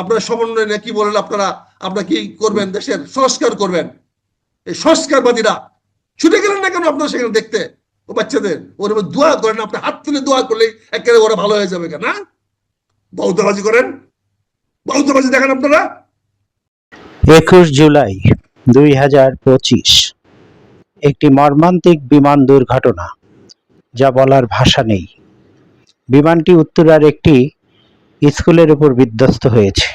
আপনারা সমন্বয় নিয়ে কি বলেন আপনারা? আপনারা কি করবেন দেশের? সংস্কার করবেন। এই সংস্কারবাদীরা ছুটে গেলেন না কেন আপনারা সেখানে দেখতে? ও বাচ্চাদের, ওর দোয়া করেন, আপনি হাত তুলে দোয়া করলেই একেবারে ওরা ভালো হয়ে যাবে কেন, না? বৌদ্ধবাজি করেন। বৌদ্ধবাজি দেখেন আপনারা। একুশ জুলাই দুই হাজার পঁচিশ, একটি মর্মান্তিক বিমান দুর্ঘটনা, যা বলার ভাষা নেই। বিমানটি উত্তরার একটি স্কুলের উপর বিধ্বস্ত হয়েছে।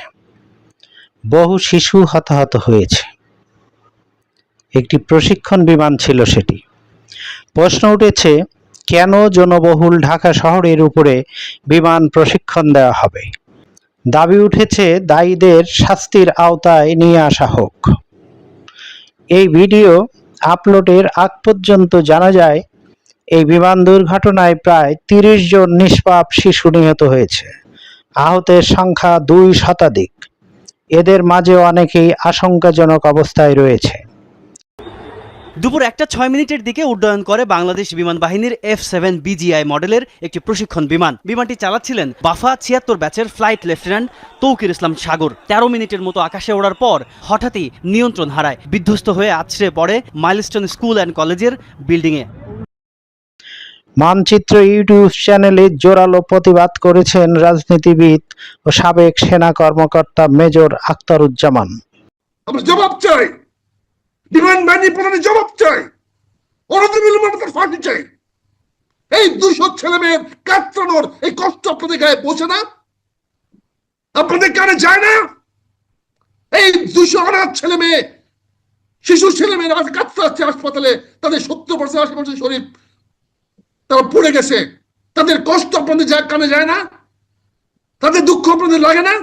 বহু শিশু হতাহত হয়েছে। একটি প্রশিক্ষণ বিমান ছিল সেটি। প্রশ্ন উঠেছে, কেন জনবহুল ঢাকা শহরের উপরে বিমান প্রশিক্ষণ দেওয়া হবে? দাবি উঠেছে, দায়ীদের শাস্তির আওতায় নিয়ে আসা হোক। এই ভিডিও আপলোডের আগ পর্যন্ত জানা যায়, এই বিমান দুর্ঘটনায় প্রায় তিরিশ জন নিষ্পাপ শিশু নিহত হয়েছে। আহতের সংখ্যা দুই শতাধিক। এদের মাঝে অনেকেই আশঙ্কাজনক অবস্থায় রয়েছে। দুপুর একটা ছয় মিনিটের দিকে উড্ডয়ন করে বাংলাদেশ বিমান বাহিনীর এফ সেভেন বিজিআই মডেলের একটি প্রশিক্ষণ বিমান। বিমানটি চালাচ্ছিলেন বাফা ছিয়াত্তর ব্যাচের ফ্লাইট লেফটেন্যান্ট তৌকির ইসলাম সাগর। তেরো মিনিটের মতো আকাশে ওড়ার পর হঠাৎই নিয়ন্ত্রণ হারায়। বিধ্বস্ত হয়ে আছড়ে পড়ে মাইলস্টোন স্কুল অ্যান্ড কলেজের বিল্ডিংয়ে। মানচিত্র ইউটিউব চ্যানেলে জোরালো প্রতিবাদ করেছেন রাজনীতিবিদ ও সাবেক সেনা কর্মকর্তা মেজর আখতারুজ্জামান। জবাব চাই। বিমান বাহিনী প্রধানের জবাব চাই। অনতিবিলম্বে তার ফাঁকি চাই। এই দুশো ছেলে মেয়ের কাতরানোর এই কষ্ট আপনাদের গায়ে পৌঁছে না? আপনাদের কানে যায় না? এই দুশো অনাথ ছেলে মেয়ে, শিশু ছেলে মেয়েরা কাতরাচ্ছে হাসপাতালে, তাদের সত্তর পার্সেন্ট, আশি পার্সেন্ট শরীর তারা পড়ে গেছে। তাদের কষ্ট আপনাদের যা কানে যায় না, তাদের দুঃখ আপনাদের লাগে না?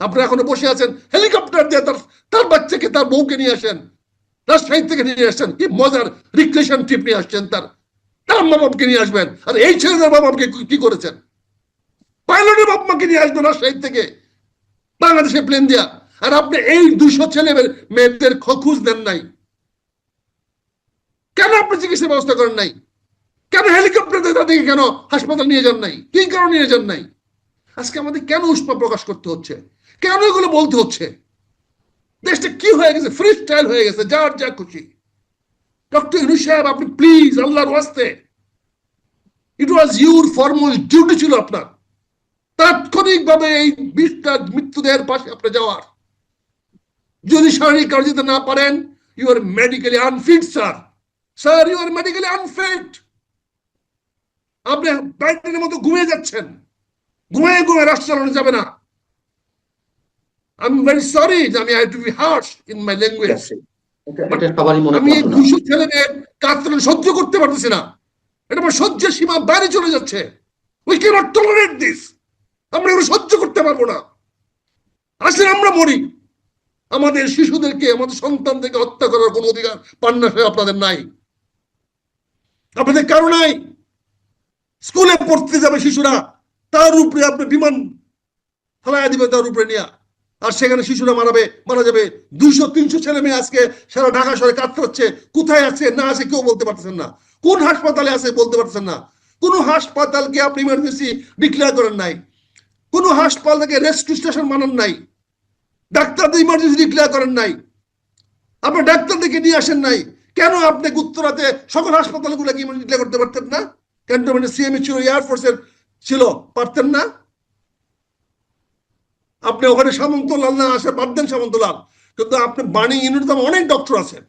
আপনারা এখনও বসে আছেন, হেলিকপ্টার দিয়ে তার তার বাচ্চাকে, তার বউকে নিয়ে আসেন, রাজশাহী থেকে নিয়ে আসছেন কি মজার রিক্রেশন ট্রিপ নিয়ে আসছেন তার। তার মা বাপকে নিয়ে আসবেন, আর এই ছেলেদের বাবা বাপকে কি করেছেন? পাইলটের বাপ মাকে নিয়ে আসবেন রাজশাহী থেকে বাংলাদেশে প্লেন দিয়া। আর আপনি এই দুশো ছেলে মেয়েদের খোঁজ দেন নাই। কেন আপনি চিকিৎসা ব্যবস্থা করেন নাই? কেন হেলিকপ্টার তাদেরকে কেন হাসপাতাল নিয়ে যান নাই? কি কারণে নিয়ে যান নাই? আজকে আমাদের কেন উষ্মা প্রকাশ করতে হচ্ছে? কেন এগুলো বলতে হচ্ছে? দেশটা কি হয়ে গেছে? ফ্রি স্টাইল হয়ে গেছে, যার যা খুশি। ডক্টর ইনু সাহেব, আপনি প্লিজ আল্লাহর ওয়াস্তে। It was your formal duty ছিল আপনার। তাৎক্ষণিক ভাবে এই বিষটা মৃত্যুদেহের পাশে আপনি যাওয়ার। যদি শারীরিক কাজ দিতে না পারেন you are medically unfit sir sir you are medically unfit আপনি ব্যাটারির মতো ঘুমিয়ে যাচ্ছেন। ঘুমিয়ে ঘুমিয়ে রাষ্ট্র চালানো যাবে না। আমি ভেরি সরি যে আমি I to be harsh in my language আমি এই দুশো ছেলে মেয়ের কাতরান সহ্য করতে পারতেছি না। এটা আমার সহ্যের সীমা বাইরে চলে যাচ্ছে। উই ক্যানট টলারেট দিস আমরা এগুলো সহ্য করতে পারব না। আসলে আমরা মরি। আমাদের শিশুদেরকে আমাদের সন্তানদেরকে হত্যা করার কোনো অধিকার পান্না আপনাদের নাই। আপনাদের কারও নাই? স্কুলে পড়তে যাবে শিশুরা, তার উপরে আপনি বিমান ফেলাইয়া দিবে তার উপরে নিয়ে। আর সেখানে শিশুরা মারাবে, মারা যাবে। দুইশো, তিনশো ছেলে মেয়ে আজকে সারা ঢাকা শহরে কাতরাচ্ছে কোথায় আছে, না আছে কেউ বলতে পারতেছেন না। কোন হাসপাতালে আছে বলতে পারতেছেন না। কোন হাসপাতালকে আপনি ইমার্জেন্সি ডিক্লেয়ার করেন নাই। কোন হাসপাতালকে রেস্কিউ স্টেশন মানান নাই। ডাক্তারদের ইমার্জেন্সি ডিক্লেয়ার করেন নাই। আপনি ডাক্তারদেরকে নিয়ে আসেন নাই। কেন আপনি উত্তরাতে সকল হাসপাতালগুলোকে ইমার্জেন্সি ডিক্লেয়ার করতে পারতেন না? ক্যান্টনমেন্টের সিএমএ ছিল এয়ারফোর্সের ছিল পারতেন না? আপনি ওখানে সামন্তলাল না আসে বাদ দেন সামন্তলাল। কিন্তু আপনি বাণী ইউনিটে অনেক ডক্টর আছেন।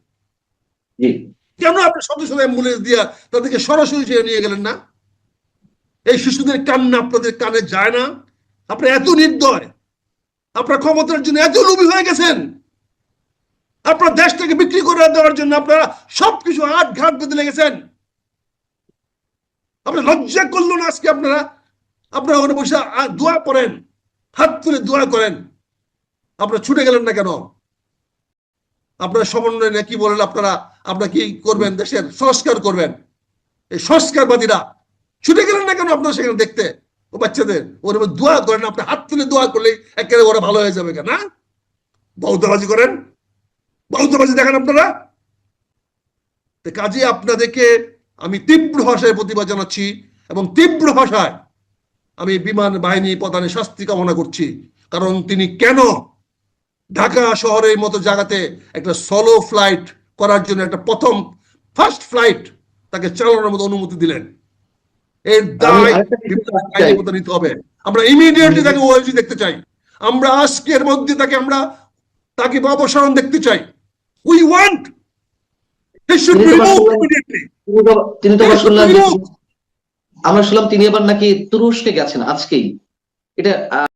কেন আপনি শত শত অ্যাম্বুলেন্স দিয়া তাদেরকে সরাসরি সে নিয়ে গেলেন না? এই শিশুদের কান্না আপনাদের কানে যায় না? আপনি এত নির্দয়। আপনার ক্ষমতার জন্য এত লোভী হয়ে গেছেন। আপনার দেশটাকে বিক্রি করে দেওয়ার জন্য আপনারা সবকিছু আট ঘাট বেঁধে লেগেছেন আপনি লজ্জা করল না আজকে আপনারা? আপনারা ওখানে বসে দোয়া করেন হাত তুলে দোয়া করেন। আপনারা ছুটে গেলেন না কেন? আপনারা সমন্বয় নিয়ে কি বলেন আপনারা? আপনারা কি করবেন দেশের? সংস্কার করবেন। এই সংস্কারবাদীরা ছুটে গেলেন না কেন আপনারা সেখানে দেখতে? ও বাচ্চাদের, ওর দোয়া করেন, আপনি হাত তুলে দোয়া করলেই একেবারে ওরা ভালো হয়ে যাবে কেন, না? বৌদ্ধবাজি করেন। বৌদ্ধবাজি দেখেন আপনারা। কাজে আপনাদেরকে আমি তীব্র ভাষায় প্রতিবাদ জানাচ্ছি এবং তীব্র ভাষায় আমি বিমান বাহিনী প্রধানের শাস্তি কামনা করছি। কারণ তিনি কেন ঢাকা শহরের মতো জায়গাতে একটা সলো ফ্লাইট করার জন্য একটা প্রথম ফার্স্ট ফ্লাইট তাকে চালানোর মতো অনুমতি দিলেন? এর দায় নিতে হবে। আমরা ইমিডিয়েটলি তাকে ওএলজি দেখতে চাই। আমরা আজকের মধ্যে তাকে আমরা তাকে অপসারণ দেখতে চাই। উই ওয়ান্ট হি শুড তিনি বি তিনি তো তিনি তো আবার শুনলাম। যে আমরা শুনলাম তিনি আবার নাকি তুরস্কে গেছেন আজকেই। এটা